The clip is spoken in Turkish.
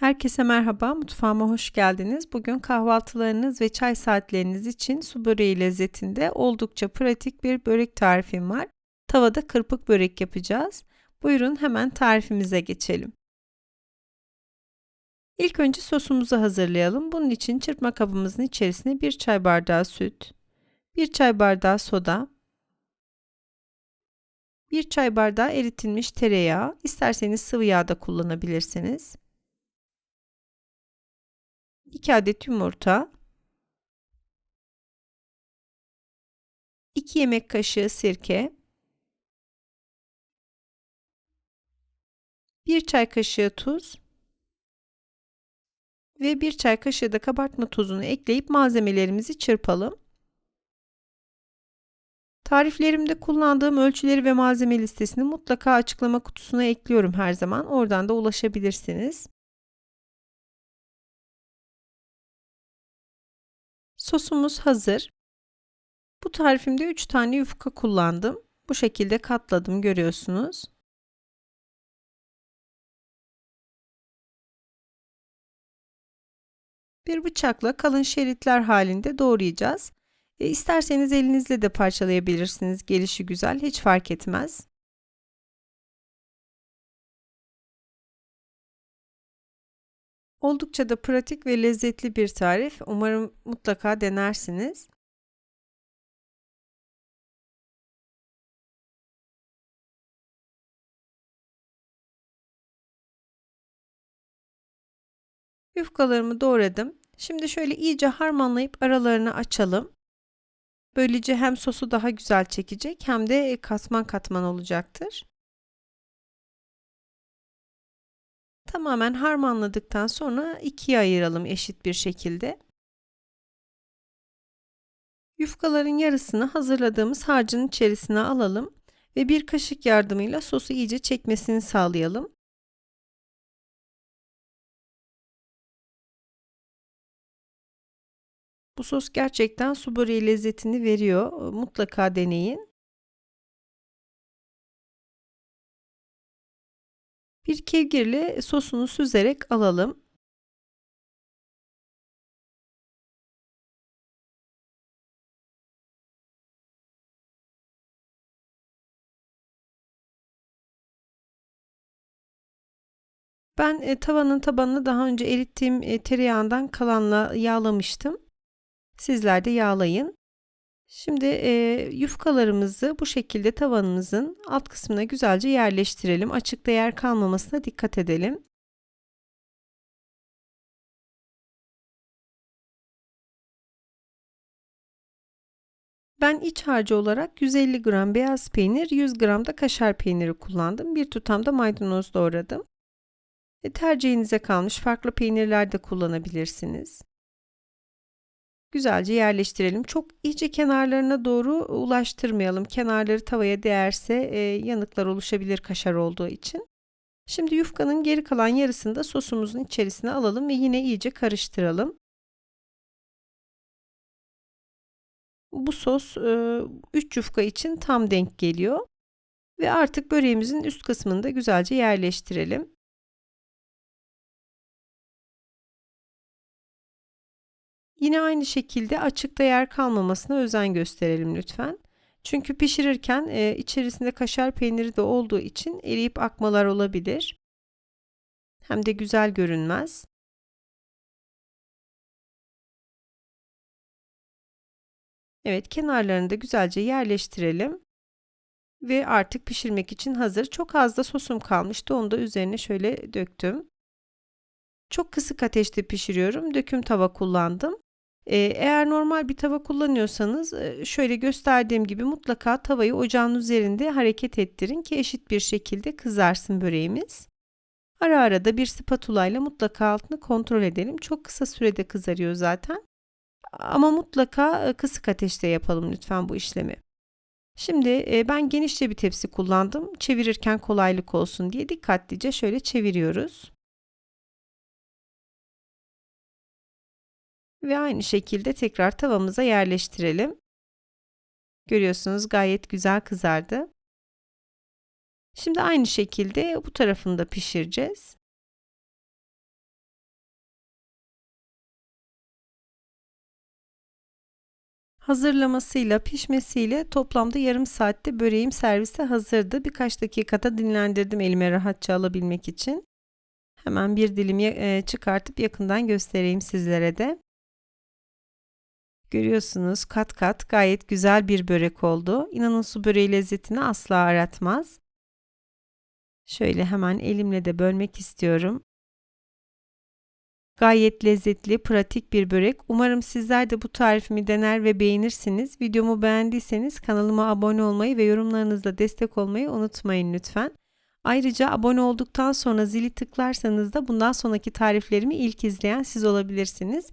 Herkese merhaba, mutfağıma hoş geldiniz. Bugün kahvaltılarınız ve çay saatleriniz için su böreği lezzetinde oldukça pratik bir börek tarifim var. Tavada kırpık börek yapacağız. Buyurun hemen tarifimize geçelim. İlk önce sosumuzu hazırlayalım. Bunun için çırpma kabımızın içerisine 1 çay bardağı süt, 1 çay bardağı soda, 1 çay bardağı eritilmiş tereyağı, isterseniz sıvı yağ da kullanabilirsiniz. 2 adet yumurta, 2 yemek kaşığı sirke, 1 çay kaşığı tuz ve 1 çay kaşığı da kabartma tozunu ekleyip malzemelerimizi çırpalım. Tariflerimde kullandığım ölçüleri ve malzeme listesini mutlaka açıklama kutusuna ekliyorum her zaman. Oradan da ulaşabilirsiniz. Sosumuz hazır. Bu tarifimde 3 tane yufka kullandım. Bu şekilde katladım görüyorsunuz. Bir bıçakla kalın şeritler halinde doğrayacağız. E, isterseniz elinizle de parçalayabilirsiniz. Gelişi güzel, hiç fark etmez. Oldukça da pratik ve lezzetli bir tarif. Umarım mutlaka denersiniz. Yufkalarımı doğradım. Şimdi şöyle iyice harmanlayıp aralarını açalım. Böylece hem sosu daha güzel çekecek hem de katman katman olacaktır. Tamamen harmanladıktan sonra ikiye ayıralım eşit bir şekilde. Yufkaların yarısını hazırladığımız harcın içerisine alalım ve bir kaşık yardımıyla sosu iyice çekmesini sağlayalım. Bu sos gerçekten su böreği lezzetini veriyor. Mutlaka deneyin. Bir kevgirle sosunu süzerek alalım. Ben e, tavanın tabanını daha önce erittiğim e, tereyağından kalanla yağlamıştım. Sizler de yağlayın. Şimdi e, yufkalarımızı bu şekilde tavanımızın alt kısmına güzelce yerleştirelim. Açıkta yer kalmamasına dikkat edelim. Ben iç harcı olarak 150 gram beyaz peynir, 100 gram da kaşar peyniri kullandım. Bir tutam da maydanoz doğradım. E, tercihinize kalmış farklı peynirler de kullanabilirsiniz. Güzelce yerleştirelim. Çok iyice kenarlarına doğru ulaştırmayalım. Kenarları tavaya değerse e, yanıklar oluşabilir kaşar olduğu için. Şimdi yufkanın geri kalan yarısını da sosumuzun içerisine alalım ve yine iyice karıştıralım. Bu sos e, 3 yufka için tam denk geliyor. Ve artık böreğimizin üst kısmını da güzelce yerleştirelim. Yine aynı şekilde açıkta yer kalmamasına özen gösterelim lütfen. Çünkü pişirirken e, içerisinde kaşar peyniri de olduğu için eriyip akmalar olabilir. Hem de güzel görünmez. Evet kenarlarını da güzelce yerleştirelim. Ve artık pişirmek için hazır. Çok az da sosum kalmıştı. Onu da üzerine şöyle döktüm. Çok kısık ateşte pişiriyorum. Döküm tava kullandım. Eğer normal bir tava kullanıyorsanız şöyle gösterdiğim gibi mutlaka tavayı ocağın üzerinde hareket ettirin ki eşit bir şekilde kızarsın böreğimiz. Ara ara da bir spatula ile mutlaka altını kontrol edelim. Çok kısa sürede kızarıyor zaten. Ama mutlaka kısık ateşte yapalım lütfen bu işlemi. Şimdi ben genişçe bir tepsi kullandım. Çevirirken kolaylık olsun diye dikkatlice şöyle çeviriyoruz. ve aynı şekilde tekrar tavamıza yerleştirelim. Görüyorsunuz gayet güzel kızardı. Şimdi aynı şekilde bu tarafını da pişireceğiz. Hazırlamasıyla, pişmesiyle toplamda yarım saatte böreğim servise hazırdı. Birkaç dakikada dinlendirdim elime rahatça alabilmek için. Hemen bir dilim e, çıkartıp yakından göstereyim sizlere de. Görüyorsunuz kat kat gayet güzel bir börek oldu. İnanın su böreği lezzetini asla aratmaz. Şöyle hemen elimle de bölmek istiyorum. Gayet lezzetli, pratik bir börek. Umarım sizler de bu tarifimi dener ve beğenirsiniz. Videomu beğendiyseniz kanalıma abone olmayı ve yorumlarınızda destek olmayı unutmayın lütfen. Ayrıca abone olduktan sonra zili tıklarsanız da bundan sonraki tariflerimi ilk izleyen siz olabilirsiniz.